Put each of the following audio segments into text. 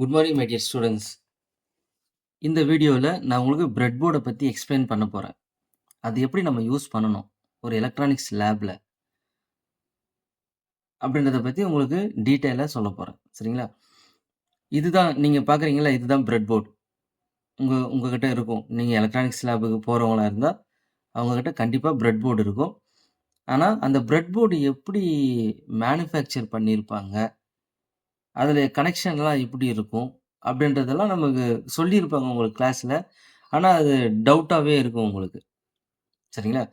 Good morning my dear students இந்த வீடியோவில் நான் உங்களுக்கு பிரெட் போர்டை பற்றி எக்ஸ்பிளைன் பண்ண போகிறேன் அது எப்படி நம்ம யூஸ் பண்ணணும்? ஒரு எலக்ட்ரானிக்ஸ் லேபில் அப்படின்றத பற்றி உங்களுக்கு டீட்டெயிலாக சொல்ல போகிறேன் சரிங்களா? இதுதான் நீங்கள் பார்க்குறீங்களா இதுதான் பிரெட் போர்டு உங்கள் உங்ககிட்ட இருக்கும். நீங்கள் எலக்ட்ரானிக்ஸ் லேபுக்கு போகிறவங்களா இருந்தால் அவங்கக்கிட்ட கண்டிப்பாக பிரெட் போர்டு இருக்கும். ஆனால் அந்த பிரெட் போர்டு எப்படி மேனுஃபேக்சர் பண்ணியிருப்பாங்க? அதில் கனெக்ஷன்லாம் எப்படி இருக்கும்? அப்படின்றதெல்லாம் நமக்கு சொல்லியிருப்பாங்க உங்களுக்கு கிளாஸில் ஆனால் அது டவுட்டாகவே இருக்கும் உங்களுக்கு. சரிங்களா?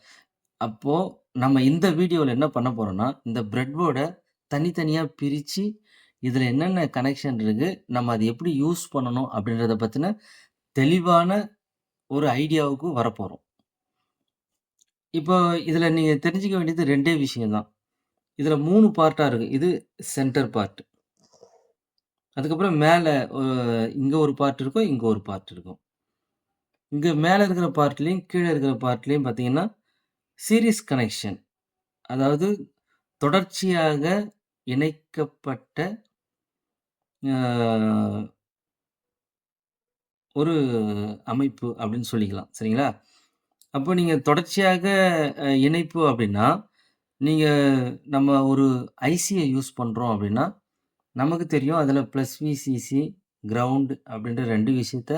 அப்போது நம்ம இந்த வீடியோவில் என்ன பண்ண போகிறோம்னா இந்த பிரெட் போர்டை தனித்தனியாக பிரித்து இதில் என்னென்ன கனெக்ஷன் இருக்குது நம்ம அதை எப்படி யூஸ் பண்ணணும் அப்படின்றத பற்றின தெளிவான ஒரு ஐடியாவுக்கு வரப்போகிறோம் இப்போ இதில் நீங்கள் தெரிஞ்சிக்க வேண்டியது ரெண்டே விஷயம்தான். இதில் மூணு பார்ட்டாக இருக்குது இது சென்டர் பார்ட் அதுக்கப்புறம் மேலே இங்கே ஒரு பார்ட் இருக்கும் இங்கே ஒரு பார்ட் இருக்கும். இங்கே மேலே இருக்கிற பார்ட்லேயும் கீழே இருக்கிற பார்ட்லேயும் பார்த்தீங்கன்னா சீரீஸ் கனெக்ஷன் அதாவது தொடர்ச்சியாக இணைக்கப்பட்ட ஒரு அமைப்பு அப்படின்னு சொல்லிக்கலாம். சரிங்களா? அப்போ நீங்கள் தொடர்ச்சியாக இணைப்பு அப்படின்னா நீங்கள் நம்ம ஒரு ஐசியை யூஸ் பண்ணுறோம் அப்படின்னா நமக்கு தெரியும் அதில் ப்ளஸ் விசிசி கிரவுண்டு அப்படின்ற ரெண்டு விஷயத்த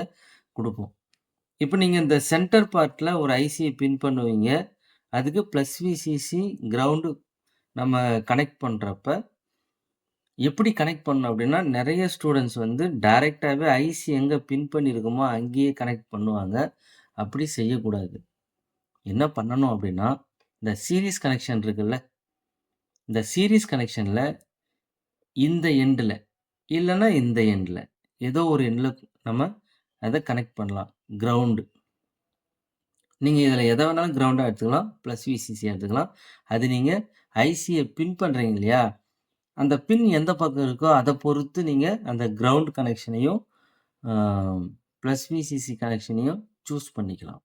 கொடுப்போம் இப்போ நீங்கள் இந்த சென்டர் பார்ட்டில் ஒரு ஐசியை பின் பண்ணுவீங்க. அதுக்கு ப்ளஸ் விசிசி கிரவுண்டு நம்ம கனெக்ட் பண்ணுறப்ப எப்படி கனெக்ட் பண்ணோம் அப்படின்னா நிறைய ஸ்டூடெண்ட்ஸ் வந்து டைரெக்டாகவே ஐசி எங்கே பின் பண்ணியிருக்குமோ அங்கேயே கனெக்ட் பண்ணுவாங்க. அப்படி செய்யக்கூடாது. என்ன பண்ணணும் அப்படின்னா இந்த சீரீஸ் கனெக்ஷன் இருக்குல்ல இந்த சீரீஸ் கனெக்ஷனில் இந்த எண்டில் இல்லைன்னா இந்த எண்டில் ஏதோ ஒரு எண்டில் நம்ம அதை கனெக்ட் பண்ணலாம். கிரவுண்டு நீங்கள் இதில் எதை வேணாலும் கிரவுண்டாக எடுத்துக்கலாம். ப்ளஸ் விசிசி எடுத்துக்கலாம். அது நீங்கள் ஐசியை பின் பண்ணுறீங்க இல்லையா? அந்த பின் எந்த பக்கம் இருக்கோ அதை பொறுத்து நீங்கள் அந்த கிரவுண்ட் கனெக்ஷனையும் ப்ளஸ் விசிசி கனெக்ஷனையும் சூஸ் பண்ணிக்கலாம்.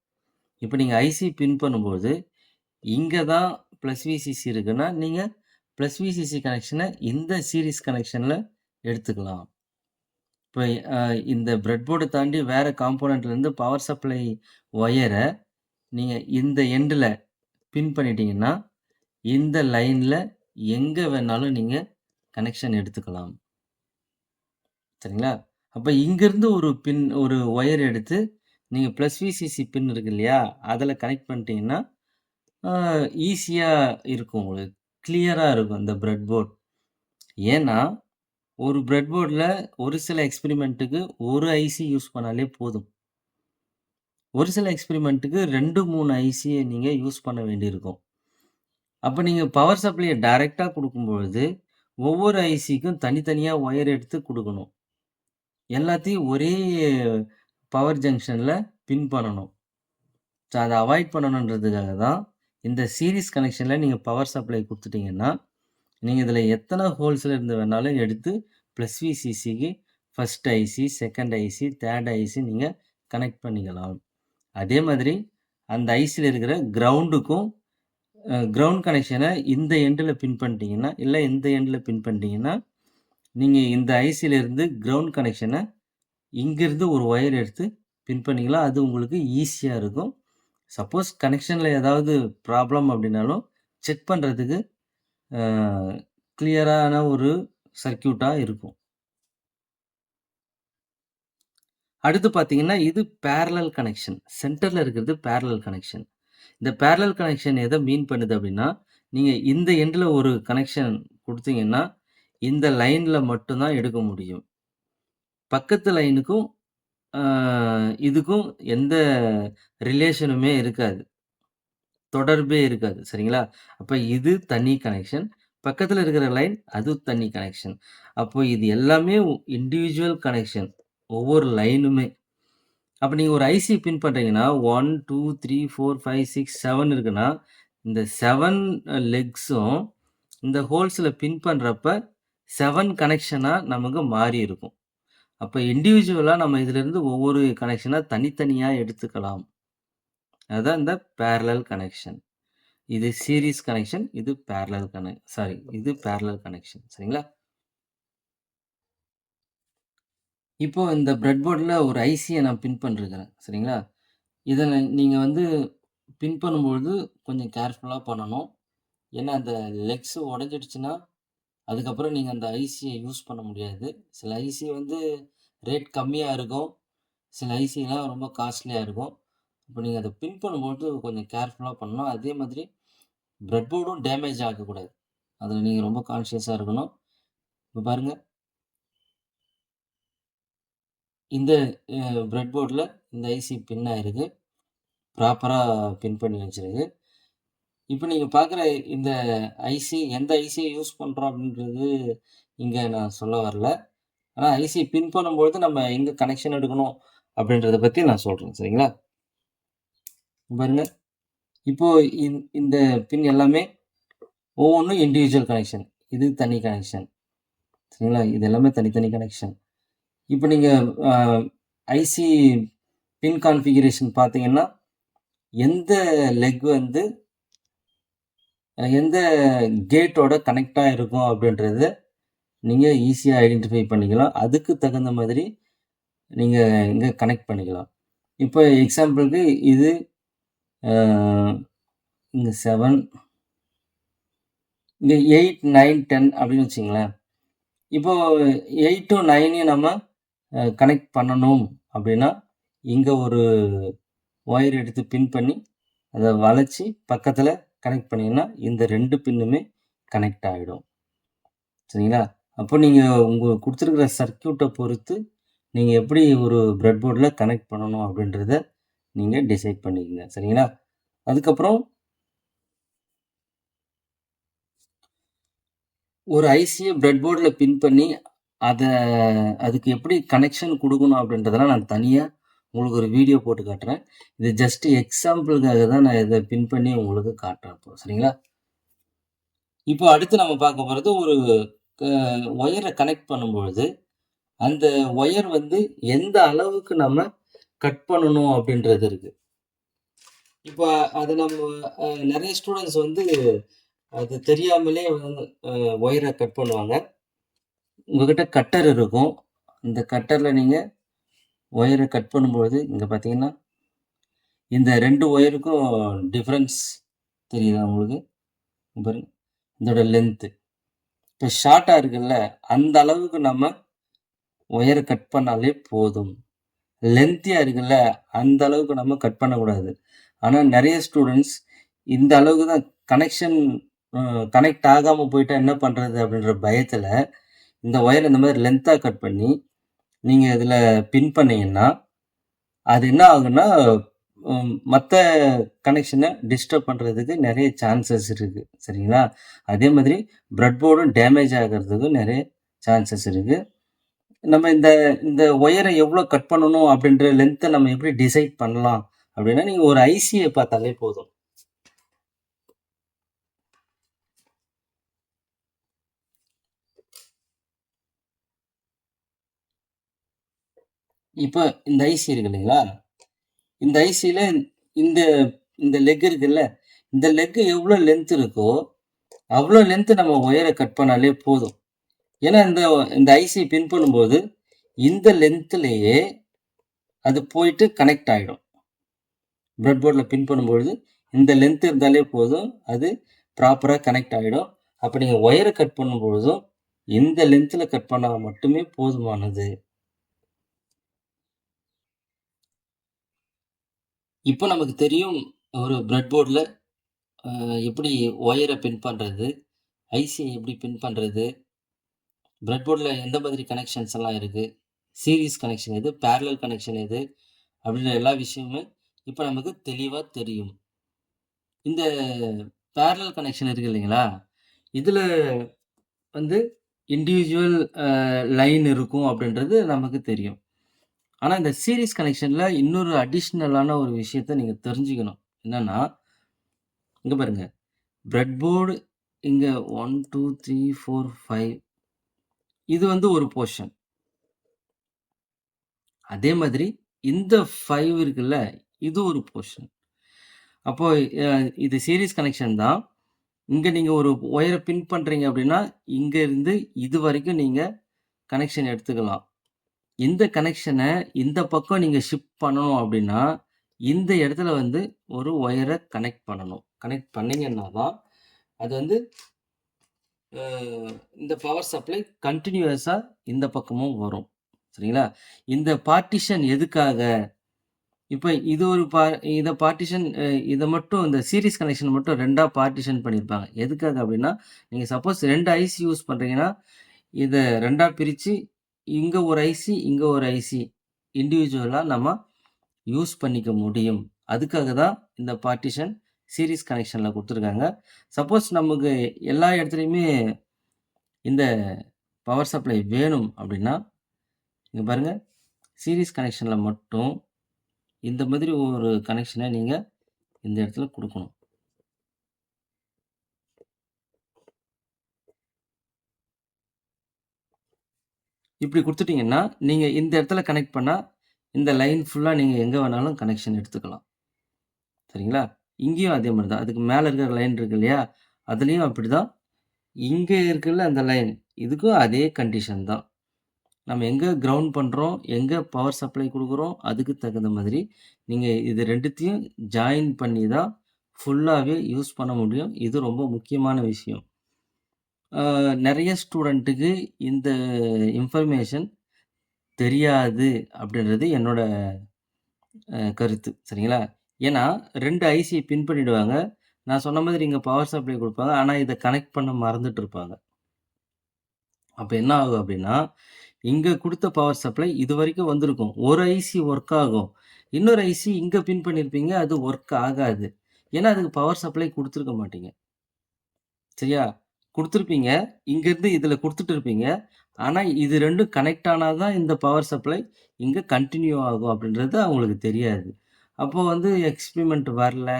இப்போ நீங்கள் ஐசி பின் பண்ணும்போது இங்கே தான் ப்ளஸ் விசிசி இருக்குன்னா நீங்கள் ப்ளஸ் விசிசி கனெக்ஷனை இந்த சீரிஸ் கனெக்ஷனில் எடுத்துக்கலாம். இப்போ இந்த பிரெட் போர்டை தாண்டி வேறு காம்போனண்ட்லேருந்து பவர் சப்ளை ஒயரை நீங்கள் இந்த எண்டில் பின் பண்ணிட்டீங்கன்னா இந்த லைனில் எங்கே வேணாலும் நீங்கள் கனெக்ஷன் எடுத்துக்கலாம். சரிங்களா? அப்போ இங்கேருந்து ஒரு பின் ஒரு ஒயர் எடுத்து நீங்கள் ப்ளஸ் விசிசி பின் இருக்கு இல்லையா? அதில் கனெக்ட் பண்ணிட்டீங்கன்னா ஈஸியாக இருக்கும் உங்களுக்கு. கிளியராக இருக்கும் இந்த ப்ரெட் போர்ட் ஏன்னா ஒரு ப்ரெட் போர்டில் ஒரு சில எக்ஸ்பெரிமெண்ட்டுக்கு ஒரு ஐசி யூஸ் பண்ணாலே போதும். ஒரு சில எக்ஸ்பெரிமெண்ட்டுக்கு ரெண்டு மூணு ஐசியை நீங்கள் யூஸ் பண்ண வேண்டியிருக்கும். அப்போ நீங்கள் பவர் சப்ளையை டைரெக்டாக கொடுக்கும்பொழுது ஒவ்வொரு ஐசிக்கும் தனித்தனியாக ஒயர் எடுத்து கொடுக்கணும். எல்லாத்தையும் ஒரே பவர் ஜங்ஷனில் பின் பண்ணணும். ஸோ அதை அவாய்ட் பண்ணணுன்றதுக்காக தான் இந்த சீரிஸ் கனெக்ஷனில் நீங்கள் பவர் சப்ளை கொடுத்துட்டீங்கன்னா நீங்கள் இதில் எத்தனை ஹோல்ஸில் இருந்து வேணாலும் எடுத்து plus விசிசிக்கு first IC second IC third IC நீங்கள் கனெக்ட் பண்ணிக்கலாம். அதே மாதிரி அந்த ஐசியில் இருக்கிற கிரவுண்டுக்கும் கிரவுண்ட் கனெக்ஷனை இந்த எண்டில் பின் பண்ணிட்டீங்கன்னா இல்லை இந்த எண்டில் பின் பண்ணிட்டீங்கன்னா நீங்கள் இந்த ஐசியில இருந்து கிரவுண்ட் கனெக்ஷனை இங்கேருந்து ஒரு ஒயர் எடுத்து பின் பண்ணிக்கலாம். அது உங்களுக்கு ஈஸியாக இருக்கும். சப்போஸ் கனெக்ஷனில் ஏதாவது ப்ராப்ளம் அப்படின்னாலும் செக் பண்ணுறதுக்கு கிளியரான ஒரு சர்க்கியூட்டாக இருக்கும். அடுத்து பார்த்தீங்கன்னா இது பேரலல் கனெக்ஷன் சென்டரில் இருக்கிறது பேரலல் கனெக்ஷன் இந்த பேரலல் கனெக்ஷன் எதை மீன் பண்ணுது அப்படின்னா நீங்கள் இந்த எண்டில் ஒரு கனெக்ஷன் கொடுத்தீங்கன்னா இந்த லைனில் மட்டும்தான் எடுக்க முடியும். பக்கத்து லைனுக்கும் இதுக்கும் எந்த ரிலேஷனுமே இருக்காது. தொடர்பே இருக்காது சரிங்களா? அப்போ இது தனி கனெக்ஷன் பக்கத்தில் இருக்கிற லைன் அது தனி கனெக்ஷன் அப்போ இது எல்லாமே இண்டிவிஜுவல் கனெக்ஷன் ஒவ்வொரு லைனுமே அப்போ நீங்கள் ஒரு ஐசி பின் பண்ணுறீங்கன்னா one two three four five six seven இருக்குன்னா இந்த செவன் லெக்ஸும் இந்த ஹோல்ஸில் பின் பண்ணுறப்ப செவன் கனெக்ஷனாக நமக்கு மாறி இருக்கும். அப்போ இண்டிவிஜுவலாக நம்ம இதிலிருந்து ஒவ்வொரு கனெக்ஷனாக தனித்தனியாக எடுத்துக்கலாம் அதுதான் இந்த பேரலல் கனெக்ஷன் இது சீரிஸ் கனெக்ஷன் இது பேரலல் கனெக் சாரி இது பேரலல் கனெக்ஷன் சரிங்களா இப்போ இந்த பிரெட் போர்டில் ஒரு ஐசியை நான் பின் பண்ணிருக்கிறேன். சரிங்களா? இதை நீங்கள் வந்து பின் பண்ணும்பொழுது கொஞ்சம் கேர்ஃபுல்லாக பண்ணணும். ஏன்னா, அந்த லெக்ஸ் உடஞ்சிடுச்சுன்னா அதுக்கப்புறம் நீங்கள் அந்த ஐசியை யூஸ் பண்ண முடியாது. சில ஐசி வந்து ரேட் கம்மியாக இருக்கும். சில ஐசிலாம் ரொம்ப காஸ்ட்லியாக இருக்கும். இப்போ நீங்கள் அதை பின் பண்ணும்போது கொஞ்சம் கேர்ஃபுல்லாக பண்ணணும். அதே மாதிரி ப்ரெட் போர்டும் டேமேஜ் ஆகக்கூடாது. அதில் நீங்கள் ரொம்ப கான்ஷியஸாக இருக்கணும். இப்போ பாருங்கள் இந்த ப்ரெட் போர்டில் இந்த ஐசி பின் ஆயிருக்கு. ப்ராப்பராக பின் பண்ணி வச்சிருக்கு. இப்போ நீங்கள் பார்க்குற இந்த ஐசி எந்த ஐசியை யூஸ் பண்ணுறோம் அப்படின்றது இங்கே நான் சொல்ல வரல. ஆனால் ஐசி பின் பண்ணும்பொழுது நம்ம எங்கே கனெக்ஷன் எடுக்கணும் அப்படின்றத பற்றி நான் சொல்கிறேன் சரிங்களா? பாருங்க. இப்போது இந்த பின் எல்லாமே ஒவ்வொன்றும் இண்டிவிஜுவல் கனெக்ஷன். இது தனி கனெக்ஷன். சரிங்களா? இது எல்லாமே தனித்தனி கனெக்ஷன். இப்போ நீங்கள் ஐசி பின் கான்ஃபிகரேஷன் பார்த்தீங்கன்னா, எந்த லெக் வந்து எந்த கேட்டோட கனெக்டாக இருக்கும் அப்படின்றத நீங்கள் ஈஸியாக ஐடென்டிஃபை பண்ணிக்கலாம். அதுக்கு தகுந்த மாதிரி நீங்கள் இங்கே கனெக்ட் பண்ணிக்கலாம். இப்போ எக்ஸாம்பிளுக்கு இது அ இங்க 7 இங்க 8, 9, 10 அப்படின்னு இப்போது இப்போ 8ம் 9யும் நம்ம கனெக்ட் பண்ணணும் அப்படின்னா, இங்கே ஒரு ஒயர் எடுத்து பின் பண்ணி, அதை வளைச்சி பக்கத்தில் கனெக்ட் பண்ணிங்கன்னா இந்த ரெண்டு பின்னுமே கனெக்ட் ஆகிடும் சரிங்களா? அப்போ நீங்கள் உங்கள் கொடுத்துருக்குற சர்க்கியூட்டை பொறுத்து, நீங்கள் எப்படி ஒரு பிரெட் போர்டில் கனெக்ட் பண்ணணும் அப்படின்றத நீங்கள் டிசைட் பண்ணிக்கங்க. சரிங்களா? அதுக்கப்புறம் ஒரு ஐசியை பிரெட் போர்டில் பின் பண்ணி, அதை அதுக்கு எப்படி கனெக்ஷன் கொடுக்கணும் அப்படின்றதெல்லாம் நான் தனியாக உங்களுக்கு ஒரு வீடியோ போட்டு காட்டுறேன். இது ஜஸ்ட் எக்ஸாம்பிளுக்காக தான் நான் இதை பின் பண்ணி உங்களுக்கு காட்டுறேன் சரிங்களா? இப்போ அடுத்து நம்ம பார்க்க போகிறது ஒரு ஒயரை கனெக்ட் பண்ணும்பொழுது, அந்த ஒயர் வந்து எந்த அளவுக்கு நம்ம கட் பண்ணணும் அப்படின்றது இருக்குது இப்போ அது நம்ம நிறைய ஸ்டூடெண்ட்ஸ் வந்து அது தெரியாமலே வந்து ஒயரை கட் பண்ணுவாங்க. உங்ககிட்ட கட்டர் இருக்கும். அந்த கட்டரில் நீங்கள் ஒயரை கட் பண்ணும்பொழுது, இங்கே பார்த்தீங்கன்னா, இந்த ரெண்டு ஒயருக்கும் டிஃப்ரென்ஸ் தெரியுதா உங்களுக்கு? பாருங்க. இதோட லென்த்து இப்போ ஷார்ட்டாக இருக்குல்ல, அந்த அளவுக்கு நம்ம ஒயரை கட் பண்ணாலே போதும். லென்த்தியாக இருக்குல்ல, அந்த அளவுக்கு நம்ம கட் பண்ணக்கூடாது. ஆனால் நிறைய ஸ்டூடண்ட்ஸ் இந்த அளவுக்கு தான் கனெக்ஷன் கனெக்ட் ஆகாமல் போயிட்டா என்ன பண்ணுறது அப்படின்ற பயத்தில் இந்த ஒயர் இந்த மாதிரி லென்த்தாக கட் பண்ணி, நீங்க இதுல பின் பண்ணீங்கன்னா, அது என்ன ஆகும்னா, ம் மத்த கனெக்ஷன டிஸ்டர்ப் பண்றதுக்கு நெறைய சான்சஸ் இருக்கு. சரிங்களா? அதே மாதிரி பிரெட் போர்டும் டேமேஜ் ஆகிறதுக்கும் நெறைய சான்சஸ் இருக்கு. நம்ம இந்த இந்த ஒயர எவ்வளோ கட் பண்ணணும் அப்படின்ற லென்த்த நம்ம எப்படி டிசைட் பண்ணலாம் அப்படின்னா, நீங்க ஒரு ஐசிய பார்த்தாலே போதும். இப்போ இந்த ஐசி இருக்கு இல்லைங்களா? இந்த ஐசியில் இந்த இந்த லெக் இருக்குல்ல, இந்த லெக்கு எவ்வளோ லென்த் இருக்கோ, அவ்வளோ லென்த்து நம்ம ஒயரை கட் பண்ணாலே போதும். ஏன்னா இந்த இந்த ஐசி பின் பண்ணும்போது, இந்த லென்த்துலேயே அது போயிட்டு கனெக்ட் ஆகிடும் ப்ரெட் போர்டில் பின் பண்ணும்பொழுது, இந்த லென்த் இருந்தாலே போதும். அது ப்ராப்பராக கனெக்ட் ஆகிடும் அப்போ நீங்கள் ஒயரை கட் பண்ணும்பொழுதும், இந்த லென்த்தில் கட் பண்ணால் மட்டுமே போதுமானது. இப்போ நமக்கு தெரியும் ஒரு பிரெட் போர்டில் எப்படி ஒயரை பின் பண்ணுறது ஐசியை எப்படி பின் பண்ணுறது பிரெட் போர்டில் எந்த மாதிரி கனெக்ஷன்ஸ் எல்லாம் இருக்குது சீரீஸ் கனெக்ஷன் எது? பேரலல் கனெக்ஷன் எது? அப்படின்ற எல்லா விஷயமுமே இப்போ நமக்கு தெளிவாக தெரியும். இந்த பேரலல் கனெக்ஷன் இருக்கு இல்லைங்களா? இதில் வந்து இண்டிவிஜுவல் லைன் இருக்கும் அப்படின்றது நமக்கு தெரியும். ஆனால் இந்த சீரிஸ் கனெக்ஷனில் இன்னொரு அடிஷ்னலான ஒரு விஷயத்த நீங்கள் தெரிஞ்சுக்கணும். என்னன்னா, இங்கே பாருங்கள் பிரெட் போர்டு இங்கே one two three four five இது வந்து ஒரு போர்ஷன். அதே மாதிரி இந்த ஃபைவ் இருக்குல்ல, இது ஒரு போர்ஷன். அப்போ இது சீரிஸ் கனெக்ஷன் தான். இங்கே நீங்கள் ஒரு ஒயரை பின் பண்ணுறீங்க அப்படின்னா, இங்கேருந்து இது வரைக்கும் நீங்கள் கனெக்ஷன் எடுத்துக்கலாம். இந்த கனெக்ஷனை இந்த பக்கம் நீங்கள் ஷிஃப்ட் பண்ணணும் அப்படின்னா, இந்த இடத்துல வந்து ஒரு ஒயரை கனெக்ட் பண்ணணும். கனெக்ட் பண்ணிங்கன்னா தான், அது வந்து இந்த பவர் சப்ளை கண்டினியூஸாக இந்த பக்கமும் வரும். சரிங்களா? இந்த பார்ட்டிஷன் எதுக்காக? இப்போ இது ஒரு பா இதை பார்ட்டிஷன் இதை மட்டும் இந்த சீரீஸ் கனெக்ஷன் மட்டும் ரெண்டாக பார்ட்டிஷன் பண்ணியிருப்பாங்க. எதுக்காக அப்படின்னா, நீங்கள் சப்போஸ் ரெண்டு ஐசி யூஸ் பண்ணுறீங்கன்னா இதை ரெண்டாக பிரித்து இங்கே ஒரு ஐசி, இங்கே ஒரு ஐசி இண்டிவிஜுவலாக நம்ம யூஸ் பண்ணிக்க முடியும். அதுக்காக தான் இந்த பார்ட்டிஷன் சீரிஸ் கனெக்ஷனில் கொடுத்துருக்காங்க. சப்போஸ் நமக்கு எல்லா இடத்துலையுமே இந்த பவர் சப்ளை வேணும் அப்படின்னா, இங்கே பாருங்கள் சீரிஸ் கனெக்ஷனில் மட்டும் இந்த மாதிரி ஒரு கனெக்ஷனை நீங்கள் இந்த இடத்துல கொடுக்கணும். இப்படி குடுத்துட்டீங்கன்னா, நீங்கள் இந்த இடத்துல கனெக்ட் பண்ணால் இந்த லைன் ஃபுல்லாக நீங்கள் எங்கே வேணாலும் கனெக்ஷன் எடுத்துக்கலாம். சரிங்களா? இங்கேயும் அதே மாதிரி தான். அதுக்கு மேலே இருக்கிற லைன் இருக்கு இல்லையா? அதுலயும் அப்படிதான். இங்கே இருக்குல்ல அந்த லைன், இதுக்கும் அதே கண்டிஷன் தான். நம்ம எங்கே கிரவுண்ட் பண்ணுறோம் எங்கே பவர் சப்ளை கொடுக்குறோம் அதுக்கு தகுந்த மாதிரி நீங்கள் இது ரெண்டுத்தையும் ஜாயின் பண்ணி தான் ஃபுல்லாகவே யூஸ் பண்ண முடியும். இது ரொம்ப முக்கியமான விஷயம். நிறைய ஸ்டூடெண்ட்டுக்கு ஸ்டூடண்ட்டுக்கு இந்த இன்ஃபர்மேஷன் தெரியாது அப்படின்றது என்னோட கருத்து. சரிங்களா? ஏன்னா ரெண்டு ஐசியை பின் பண்ணிடுவாங்க. நான் சொன்ன மாதிரி இங்கே பவர் சப்ளை கொடுப்பாங்க ஆனால் இதை கனெக்ட் பண்ண மறந்துட்டு இருப்பாங்க. அப்போ என்ன ஆகும் அப்படின்னா, இங்கே கொடுத்த பவர் சப்ளை இது வரைக்கும் வந்திருக்கும். ஒரு ஐசி ஒர்க் ஆகும். இன்னொரு ஐசி இங்கே பின் பண்ணியிருப்பீங்க. அது ஒர்க் ஆகாது. ஏன்னா அதுக்கு பவர் சப்ளை கொடுத்துருக்க மாட்டீங்க. சரியா? கொடுத்துருப்பீங்க இங்கேருந்து இதில் கொடுத்துட்டு இருப்பீங்க. ஆனால் இது ரெண்டும் கனெக்ட் ஆனால் தான் இந்த பவர் சப்ளை இங்கே கண்டினியூ ஆகும் அப்படின்றது அவங்களுக்கு தெரியாது. அப்போது வந்து எக்ஸ்பிரிமெண்ட் வரல.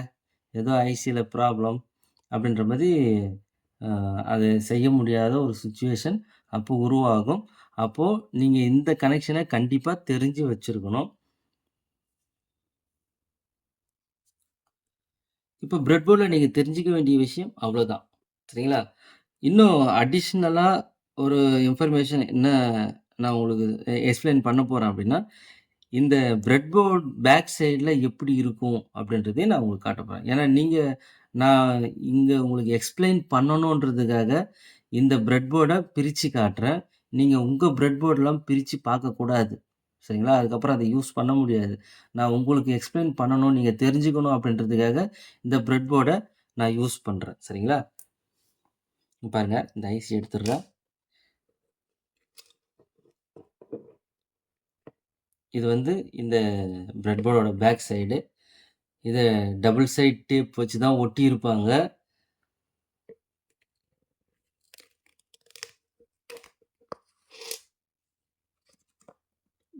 ஏதோ ஐசியில் ப்ராப்ளம் அப்படின்ற மாதிரி அதை அது செய்ய முடியாத ஒரு சுச்சுவேஷன் அப்போ உருவாகும். அப்போது நீங்கள் இந்த கனெக்ஷனை கண்டிப்பாக தெரிஞ்சு வச்சிருக்கணும். பிரெட் போர்டில் நீங்கள் தெரிஞ்சுக்க வேண்டிய விஷயம் அவ்வளோதான். சரிங்களா? இன்னும் அடிஷ்னலாக ஒரு இன்ஃபர்மேஷன் என்ன நான் உங்களுக்கு எ எக்ஸ்ப்ளைன் பண்ண போறேன் அப்படின்னா, இந்த பிரெட்போர்ட் பேக் சைடில் எப்படி இருக்கும் அப்படின்றதையும் நான் உங்களுக்கு காட்டப் போறேன். ஏன்னா நீங்க நான் இங்க உங்களுக்கு எக்ஸ்ப்ளைன் பண்ணணுன்றதுக்காக இந்த பிரெட்போர்ட பிரிச்சு காட்டுறேன். நீங்க உங்க பிரெட்போர்ட்லாம் பிரிச்சு பார்க்கக்கூடாது. சரிங்களா? அதுக்கப்புறம் அத யூஸ் பண்ண முடியாது. நான் உங்களுக்கு எக்ஸ்ப்ளைன் பண்ணணும், நீங்க தெரிஞ்சுக்கணும் அப்படின்றதுக்காக இந்த பிரெட்போர்ட நான் யூஸ் பண்றேன். சரிங்களா? பாருங்கள் பாருங்க. இந்த ஐசி எடுத்துடுறேன். இது வந்து இந்த பிரெட்போர்டோட பேக் சைடு. இதை டபுள் சைட் டேப் வச்சு தான் ஒட்டியிருப்பாங்க.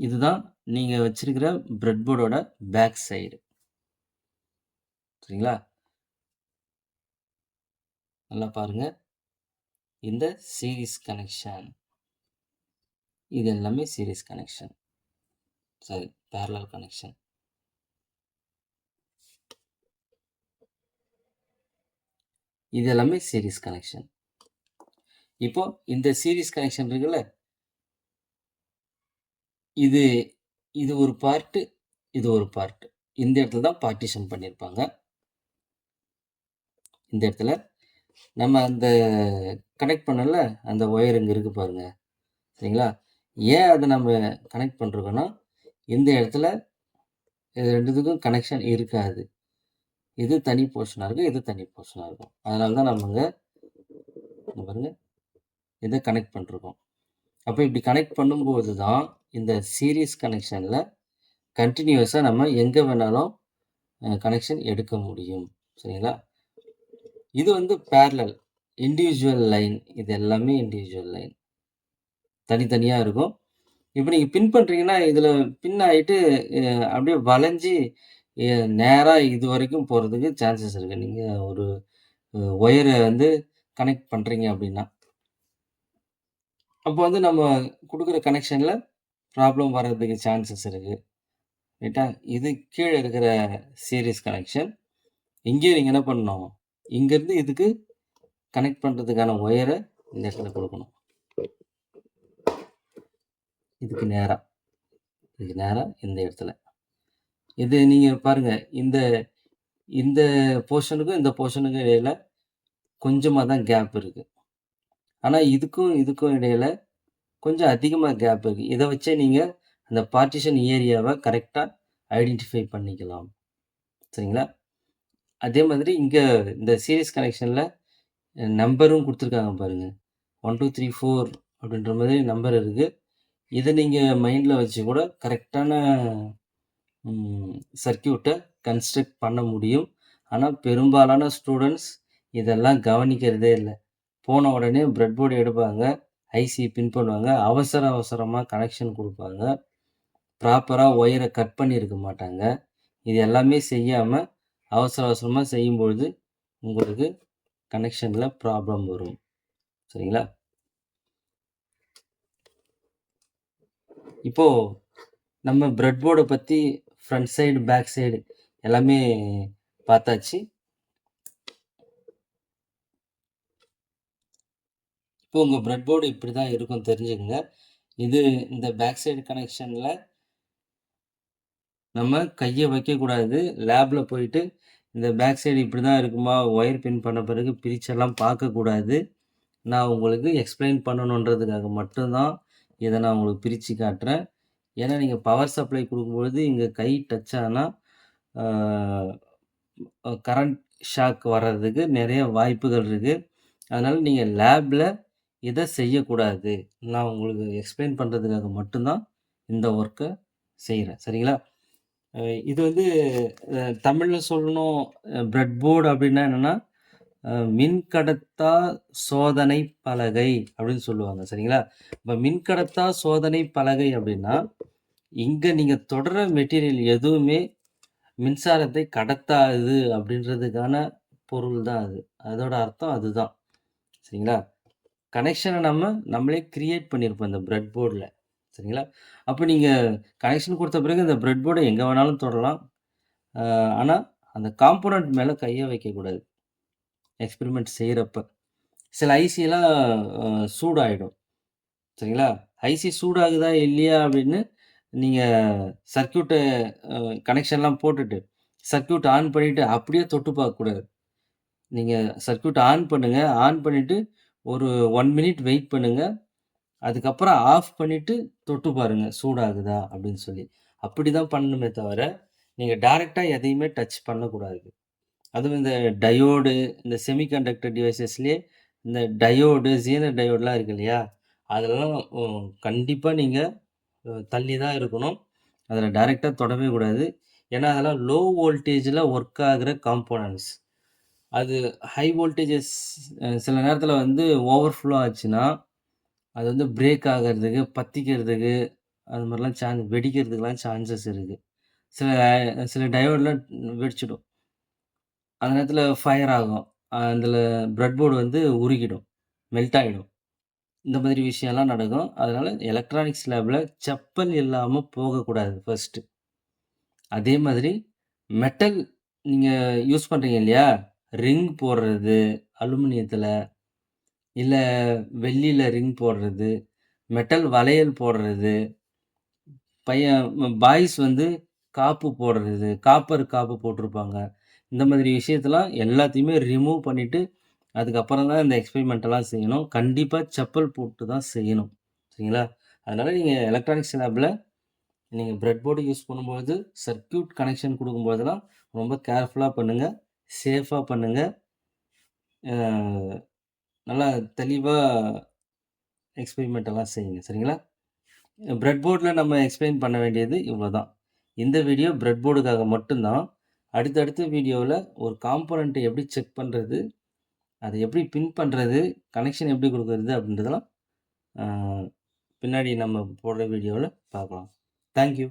இதுதான் நீங்கள் வச்சிருக்கிற பிரெட்போர்டோட பேக் சைடு. சரிங்களா? நல்லா பாருங்கள் இந்த சீரிஸ் கனெக்ஷன். இது எல்லாமே series connection. Sorry parallel connection. இது எல்லாமே சீரிஸ் கனெக்ஷன். இப்போ இந்த சீரிஸ் கனெக்ஷன் இருக்குல்ல இது இது ஒரு பார்ட்டு இது ஒரு பார்ட். இந்த இடத்துல தான் பார்ட்டிஷன் பண்ணியிருப்பாங்க. இந்த இடத்துல. நம்ம அந்த கனெக்ட் பண்ணல அந்த ஒயர் இங்கே இருக்குது பாருங்கள் சரிங்களா? ஏன் அதை நம்ம கனெக்ட் பண்ணுறோன்னா இந்த இடத்துல இது ரெண்டுத்துக்கும் கனெக்ஷன் இருக்காது. இது தனி போர்ஷனாக இருக்கும். இது தனி போர்ஷனாக இருக்கும். அதனால தான் நம்ம பாருங்கள் இதை கனெக்ட் பண்ணிருக்கோம். அப்போ இப்படி கனெக்ட் பண்ணும்போது தான் இந்த சீரியஸ் கனெக்ஷனில் கண்டினியூஸாக நம்ம எங்கே வேணாலும் கனெக்ஷன் எடுக்க முடியும். சரிங்களா? இது வந்து பேரலல். Individual line. இது எல்லாமே இண்டிவிஜுவல் லைன். தனித்தனியாக இருக்கும். இப்போ நீங்கள் பின் பண்ணுறீங்கன்னா இதில் பின் ஆகிட்டு அப்படியே வளைஞ்சி நேராக இது வரைக்கும் போகிறதுக்கு சான்சஸ் இருக்குது நீங்கள் ஒரு ஒயரை வந்து கனெக்ட் பண்ணுறீங்க அப்படின்னா. அப்போ வந்து நம்ம கொடுக்குற கனெக்ஷனில் ப்ராப்ளம் வர்றதுக்கு சான்சஸ் இருக்குது ரைட்டா? இது கீழே இருக்கிற சீரியஸ் கனெக்ஷன். இங்கே நீங்கள் என்ன பண்ணணும்? இங்கேருந்து இதுக்கு கனெக்ட் பண்ணுறதுக்கான ஒயரை இந்த இடத்துல கொடுக்கணும் இதுக்கு நேராக இதுக்கு நேராக இந்த இடத்துல. இது நீங்கள் பாருங்கள் இந்த இந்த போர்ஷனுக்கும், இந்த போர்ஷனுக்கும் இடையில கொஞ்சமாக தான் கேப் இருக்குது ஆனால் இதுக்கும் இதுக்கும் இடையில கொஞ்சம் அதிகமாக கேப் இருக்குது இதை வச்சே நீங்கள் அந்த பார்ட்டிஷன் ஏரியாவை கரெக்டாக ஐடென்டிஃபை பண்ணிக்கலாம். சரிங்களா? அதே மாதிரி இங்கே இந்த சீரியஸ் கனெக்ஷனில் நம்பரும் கொடுத்துருக்காங்க பாருங்கள் ஒன் டூ த்ரீ ஃபோர் அப்படின்ற மாதிரி நம்பர் இருக்குது இதை நீங்கள் மைண்டில் வச்சு கூட கரெக்டான சர்க்கியூட்டை கன்ஸ்ட்ரக்ட் பண்ண முடியும். ஆனால் பெரும்பாலான ஸ்டூடெண்ட்ஸ் இதெல்லாம் கவனிக்கிறதே இல்லை போன உடனே பிரெட் போர்டு எடுப்பாங்க. ஐசி பின் பண்ணுவாங்க. அவசர அவசரமாக கனெக்ஷன் கொடுப்பாங்க ப்ராப்பராக ஒயரை கட் பண்ணியிருக்க மாட்டாங்க. இது எல்லாமே செய்யாமல் அவசர அவசரமாக செய்யும்பொழுது, உங்களுக்கு கனெக்ஷன்ல ப்ராப்ளம் வரும். சரிங்களா? இப்போ நம்ம ப்ரெட் போர்டை பத்தி ஃப்ரண்ட் சைடு, பேக் சைடு எல்லாமே பார்த்தாச்சு. இப்போ உங்க ப்ரெட் போர்டு இப்படிதான் இருக்கும் தெரிஞ்சுக்கங்க. இது இந்த பேக் சைடு கனெக்ஷன்ல நம்ம கையை வைக்கக்கூடாது. லேப்ல போயிட்டு இந்த பேக் சைடு இப்படி தான் இருக்குமா, ஒயர் பின் பண்ண பிறகு பிரிச்செல்லாம் பார்க்கக்கூடாது. நான் உங்களுக்கு எக்ஸ்ப்ளைன் பண்ணணுன்றதுக்காக மட்டும்தான் இதை நான் உங்களுக்கு பிரித்து காட்டுறேன். ஏன்னா, நீங்கள் பவர் சப்ளை கொடுக்கும்பொழுது இங்கே கை டச் ஆனால் கரண்ட் ஷாக் வர்றதுக்கு நிறைய வாய்ப்புகள் இருக்குது அதனால் நீங்கள் லேபில் இதை செய்யக்கூடாது. நான் உங்களுக்கு எக்ஸ்ப்ளைன் பண்ணுறதுக்காக மட்டும்தான் இந்த ஒர்க்கை செய்கிறேன் சரிங்களா? இது வந்து தமிழில் சொல்லணும் பிரெட் போர்டு அப்படின்னா என்னன்னா, மின்கடத்தா சோதனை பலகை அப்படின்னு சொல்லுவாங்க. சரிங்களா? இப்போ மின்கடத்தா சோதனை பலகை அப்படின்னா, இங்கே நீங்கள் தொடர மெட்டீரியல் எதுவுமே மின்சாரத்தை கடத்தாது அப்படின்றதுக்கான பொருள் தான் அது. அதோட அர்த்தம் அதுதான். சரிங்களா? கனெக்ஷனை நம்ம நம்மளே கிரியேட் பண்ணியிருப்போம் இந்த பிரெட் போர்டில் சரிங்களா? அப்போ நீங்கள் கனெக்ஷன் கொடுத்த பிறகு இந்த ப்ரெட் போர்டை எங்கே வேணாலும் தொடலாம். ஆனால் அந்த காம்போனன்ட் மேலே கையை வைக்கக்கூடாது. எக்ஸ்பெரிமெண்ட் செய்கிறப்ப சில ஐசியெல்லாம் சூடாகிடும் சூடாயிடும். சரிங்களா? ஐசி சூடாகுதா இல்லையா அப்படின்னு நீங்கள் சர்க்கியூட்டை கனெக்ஷன்லாம் போட்டுட்டு, சர்க்யூட் ஆன் பண்ணிவிட்டு அப்படியே தொட்டு பார்க்கக்கூடாது. நீங்கள் சர்க்யூட் ஆன் பண்ணுங்கள் ஆன் பண்ணிவிட்டு ஒரு ஒன் மினிட் வெயிட் பண்ணுங்கள் அதுக்கப்புறம் ஆஃப் பண்ணிட்டு தொட்டு பாருங்க. சூடாகுதா அப்படின்னு சொல்லி. அப்படி தான் பண்ணணுமே தவிர, நீங்கள் டைரெக்டாக எதையுமே டச் பண்ணக்கூடாது. அதுவும் இந்த டயோடு, இந்த செமிகண்டக்டர் டிவைசஸ்லேயே இந்த டயோடு, ஜீனர் டயோடெலாம் இருக்கு இல்லையா? அதெல்லாம் கண்டிப்பாக நீங்கள் தள்ளி தான் இருக்கணும். அதில் டைரெக்டாக தொடவே கூடாது. ஏன்னா, அதெல்லாம் லோ வோல்டேஜில் ஒர்க் ஆகிற காம்போனன்ட்ஸ். அது ஹை வோல்டேஜஸ் சில நேரத்தில் வந்து ஓவர்ஃப்ளோ ஆச்சுன்னா, அது வந்து பிரேக் ஆகிறதுக்கு பத்திக்கிறதுக்கு அது மாதிரிலாம் சான் வெடிக்கிறதுக்கெலாம் சான்சஸ் இருக்குது சில சில டயோட்லாம் வெடிச்சிடும். அந்த நேரத்தில் ஃபயர் ஆகும். அதில் ப்ரெட் போர்டு வந்து உருகிடும். மெல்ட் ஆகிடும் இந்த மாதிரி விஷயம்லாம் நடக்கும். அதனால் எலக்ட்ரானிக்ஸ் லேபில் செப்பல் இல்லாமல் போகக்கூடாது ஃபர்ஸ்ட்டு. அதே மாதிரி மெட்டல் நீங்கள் யூஸ் பண்ணுறீங்க இல்லையா? ரிங் போடுறது அலுமினியத்தில் இல்லை வெள்ளியில் ரிங் போடுறது, மெட்டல் வளையல் போடுறது, பையன் பாய்ஸ் வந்து காப்பு போடுறது, காப்பர் காப்பு போட்டிருப்பாங்க. இந்த மாதிரி விஷயத்தலாம் எல்லாத்தையுமே ரிமூவ் பண்ணிவிட்டு அதுக்கப்புறம் தான் இந்த எக்ஸ்பெரிமெண்ட்டெல்லாம் செய்யணும். கண்டிப்பாக செப்பல் போட்டு தான் செய்யணும். சரிங்களா? அதனால் நீங்கள் எலக்ட்ரானிக்ஸ் லேபில் நீங்கள் ப்ரெட் போர்டு யூஸ் பண்ணும்பொழுது, சர்க்யூட் கனெக்ஷன் கொடுக்கும்போதெல்லாம் ரொம்ப கேர்ஃபுல்லாக பண்ணுங்கள் சேஃபாக பண்ணுங்கள் நல்லா தெளிவா எக்ஸ்பெரிமென்ட் எல்லாம் செய்யுங்க. சரிங்களா? பிரெட் போர்ட்ல நம்ம எக்ஸ்ப்ளைன் பண்ண வேண்டியது இவ்வளோதான். இந்த வீடியோ பிரெட் போர்டுக்காக மட்டும் தான். அடுத்தடுத்த வீடியோவுல ஒரு காம்போனன்ட்ட எப்படி செக் பண்றது? அத எப்படி பின் பண்றது? கனெக்ஷன் எப்படி குடுக்குறது? அப்படின்றதெல்லாம் பின்னாடி நம்ம போடுற வீடியோல பார்க்கலாம். Thank you.